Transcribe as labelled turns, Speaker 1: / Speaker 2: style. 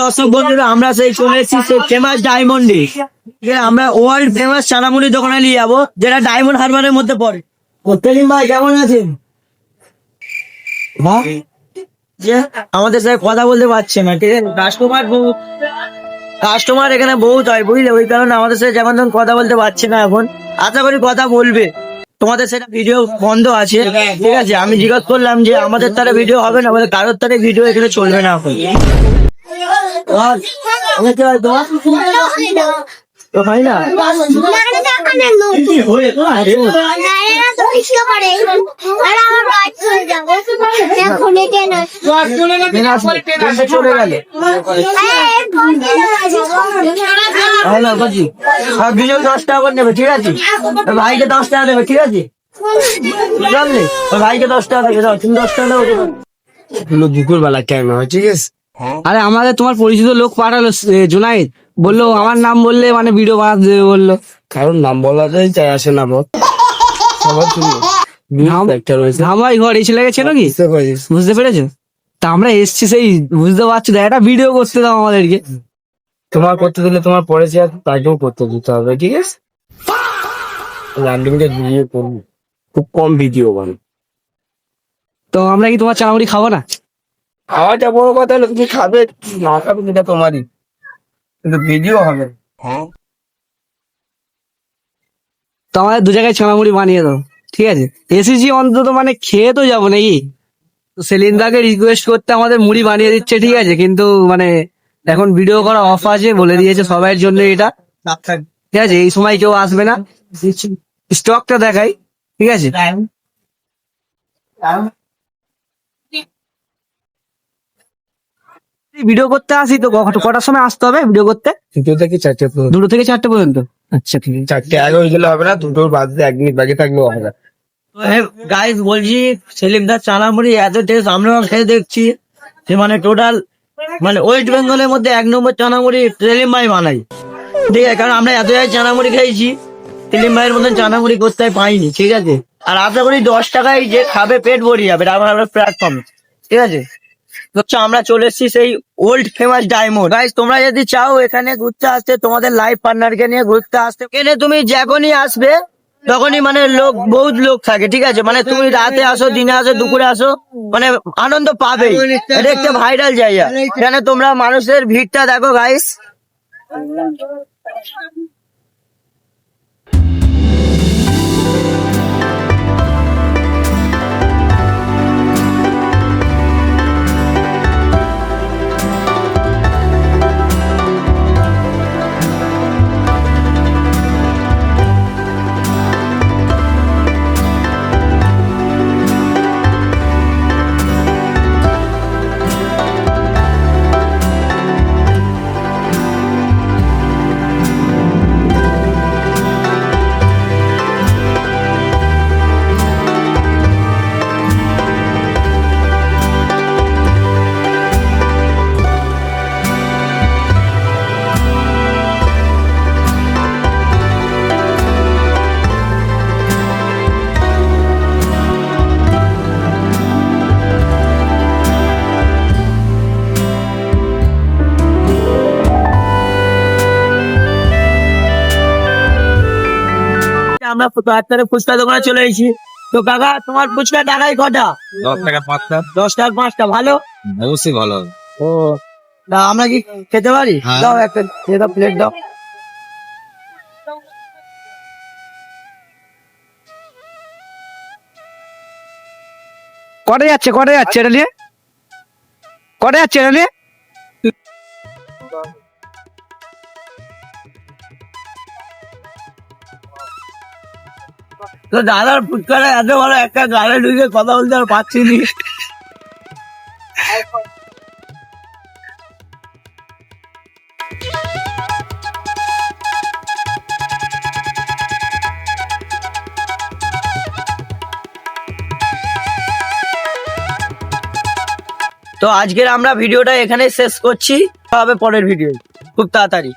Speaker 1: দর্শক বন্ধুরা, আমরা সেই চলে এসেছি ফেমাস ডায়মন্ডে আমরা ওয়ার্ল্ড ফেমাস চানামুড়ি দোকানে নিয়ে যাব, যেটা ডায়মন্ড হারবারের মধ্যে পড়ে। সেলিম ভাই, কেমন আছেন? আমাদের সাথে কথা বলতে পারছে না, ঠিক আছে? কাস্টমার বহু কাস্টমার এখানে বহুত হয়, বুঝলে? ওই কারণে আমাদের সাথে যেমন তেমন কথা বলতে পারছে না এখন। আশা করি কথা বলবে। তোমাদের সেটা ভিডিও বন্ধ আছে, ঠিক আছে? আমি জিজ্ঞাসা করলাম যে আমাদের তারা ভিডিও হবে না আমাদের কারোর তারা ভিডিও এখানে চলবে না এখন। হয় হয় না চলে গেলে হ্যালো বুঝি সব ভিডিও দশ টাকা করে নেবে ঠিক আছে? ভাইকে দশ টাকা দেবে ঠিক আছে? জানলে? ভাইকে দশ টাকা দেবে তুমি দশ টাকা দেবো
Speaker 2: দুপুর বেলা টাইম হয় ঠিক আছে?
Speaker 3: আরে আমাদের তোমার পরিচিত লোক পাঠালো জুনাইদ। বলল আমার নাম বললে মানে ভিডিও বানাতে দেবে বলল।
Speaker 2: কারণ নাম বলাটাই চাই আসে না বল। সবার
Speaker 3: আমার ঘর এই ছেলেকে চেনো কি?
Speaker 2: বুঝতে
Speaker 3: পেরেছ? তা আমরা এসছি সেই বুঝতে পারছ? তো একটা ভিডিও করতে দাও আমাদেরকে।
Speaker 2: তোমার করতে দিলে তোমার পরে যে তাকেও করতে দিতে হবে ঠিক আছে? আনলিমিটেড ভিডিও করব। খুব কম ভিডিও বানো
Speaker 3: তো আমরা কি তোমার চানামুড়ি খাব না?
Speaker 2: খাওয়াটা বড় কথা হলো তুমি খাবে না খাবে সেটা তোমারই। কিন্তু ভিডিও হবে।
Speaker 3: তো আমাদের দু জায়গায় চানামুড়ি বানিয়ে দাও ঠিক আছে? এসেছি অন্তত মানে খেয়ে তো যাব নাকি? সেলিনদাকে রিকোয়েস্ট করতে আমাদের মুড়ি বানিয়ে দিচ্ছে ঠিক আছে? কিন্তু মানে এখন ভিডিও করা অফ আছে বলে দিয়েছে সবার জন্য এটা। ঠিক আছে এই সময় কেউ আসবে না। স্টকটা দেখাই ঠিক আছে? ভিডিও করতে আসি তো কটার সময় আসতে হবে ভিডিও করতে?
Speaker 2: দুটো থেকে চারটে পর্যন্ত।
Speaker 3: দুটো থেকে চারটে পর্যন্ত। আচ্ছা ঠিক আছে।
Speaker 2: চারটে আগে হয়ে গেলে হবে না দুটোর বাদে এক মিনিট বাকি থাকলেও হবে না।
Speaker 1: গাইস বলছি সেলিম দার চানামুড়ি এত টেস্ট আমরাও খেয়ে দেখছি। যে মানে টোটাল মানে ওয়েস্ট বেঙ্গলের মধ্যে এক নম্বর চানামুড়ি সেলিম ভাই বানাই ঠিক আছে কারণ আমরা এত জায়গায় চানামুড়ি খেয়েছি। সেলিম ভাইয়ের মতন চানামুড়ি করতে পাইনি ঠিক আছে? আর আশা করি দশ টাকায় যে খাবে পেট ভরিয়ে যাবে আমার প্ল্যাটফর্ম ঠিক আছে? হচ্ছে আমরা চলে এসেছি সেই ওল্ড ফেমাস ডায়মন্ড গাইস তোমরা যদি চাও এখানে ঘুরতে আসতে, তোমাদের লাইফ পার্টনারকে নিয়ে ঘুরতে আসতে, এখানে তুমি যখনই আসবে, তখনই মানে লোক, বহুত লোক থাকে, ঠিক আছে? মানে তুমি রাতে আসো, দিনে আসো, দুপুরে আসো মানে আনন্দ পাবে এটা একটা ভাইরাল জায়গা। এখানে তোমরা মানুষের ভিড়টা দেখো গাইস আমরা তাড়াতাড়ি ফুচকা দোকানে চলে এসেছি। তো কাকা তোমার ফুচকা টাকাই কটা?
Speaker 4: দশ টাকা পাঁচটা।
Speaker 1: দশ টাকা পাঁচটা ভালো?
Speaker 4: অবশ্যই ভালো।
Speaker 1: ও না আমরা কি খেতে পারি?
Speaker 4: হ্যাঁ।
Speaker 1: দাও একটা প্লেট দাও।
Speaker 3: কটা যাচ্ছে? কটা যাচ্ছে এটা নিয়ে? কটা যাচ্ছে এটা নিয়ে?
Speaker 1: তো দাদার ফুচকাটা এত ভালো একটা গালে ঢুকে কথা বলতে আর পারছি নি। তো আজকের আমরা ভিডিওটা এখানে শেষ করছি। হবে পরের ভিডিও। খুব তাড়াতাড়ি।